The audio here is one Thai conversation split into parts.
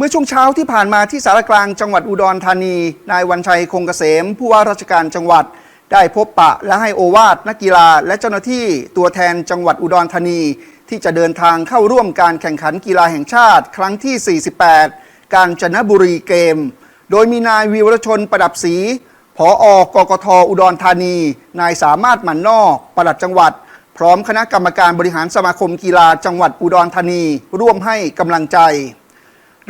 เมื่อช่วงเช้าที่ผ่านมาที่สารกลางจังหวัดอุดรธานี นายวันชัยคงเกษม ผู้ว่าราชการจังหวัด ได้พบปะและให้โอวาทนักกีฬา และเจ้าหน้าที่ตัวแทนจังหวัดอุดรธานี ที่จะเดินทางเข้าร่วมการแข่งขันกีฬาแห่งชาติ ครั้งที่ 48 การจนบุรีเกม โดยมีนายวีวรชนประดับศรีผออกกทอุดรธานี นายสามารถหมันนอกปลัดจังหวัด พร้อมคณะกรรมการบริหารสมาคมกีฬาจังหวัดอุดรธานี ร่วมให้กำลังใจ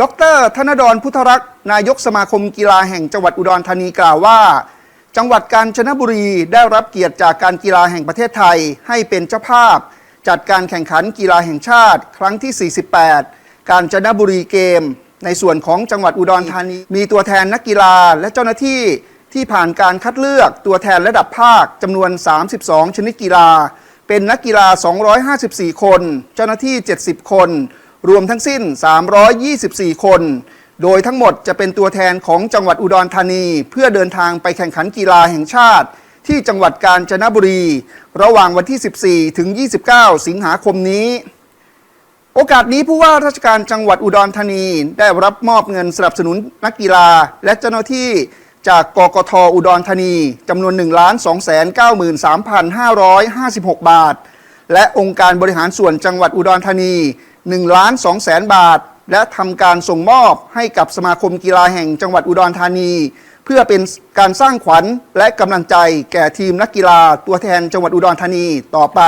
ดรธนดรพุทธรักษ์นายกสมาคมกีฬาแห่งจังหวัดอุดรธานีกล่าวว่า จังหวัดกาญจนบุรีได้รับเกียรติจากการกีฬาแห่งประเทศไทยให้เป็นเจ้าภาพ จัดการแข่งขันกีฬาแห่งชาติครั้งที่ 48 การจนบุรีเกม ในส่วนของจังหวัดอุดรธานี มีตัวแทนนักกีฬาและเจ้าหน้าที่ที่ผ่านการคัดเลือกตัวแทนระดับภาคจำนวน 32 ชนิดกีฬา เป็นนักกีฬา 254 คน เจ้าหน้าที่ 70 คน รวมทั้งสิ้น 324 คน โดยทั้งหมดจะเป็นตัวแทนของจังหวัดอุดรธานี เพื่อเดินทางไปแข่งขันกีฬาแห่งชาติ ที่จังหวัดกาญจนบุรี ระหว่างวันที่ 14 ถึง 29 สิงหาคมนี้ โอกาสนี้ผู้ว่าราชการจังหวัดอุดรธานี ได้รับมอบเงินสนับสนุนนักกีฬา และเจ้าหน้าที่จากกกทอุดรธานีจำนวน 1 2 9 3 5 5 6 บาท และองค์การบริหารส่วนจังหวัดอุดรธานี1ล้าน2แสนบาท และทำการส่งมอบให้กับสมาคมกีฬาแห่งจังหวัดอุดรธานี เพื่อเป็นการสร้างขวัญและกำลังใจแก่ทีมนักกีฬาตัวแทนจังหวัดอุดรธานีต่อไป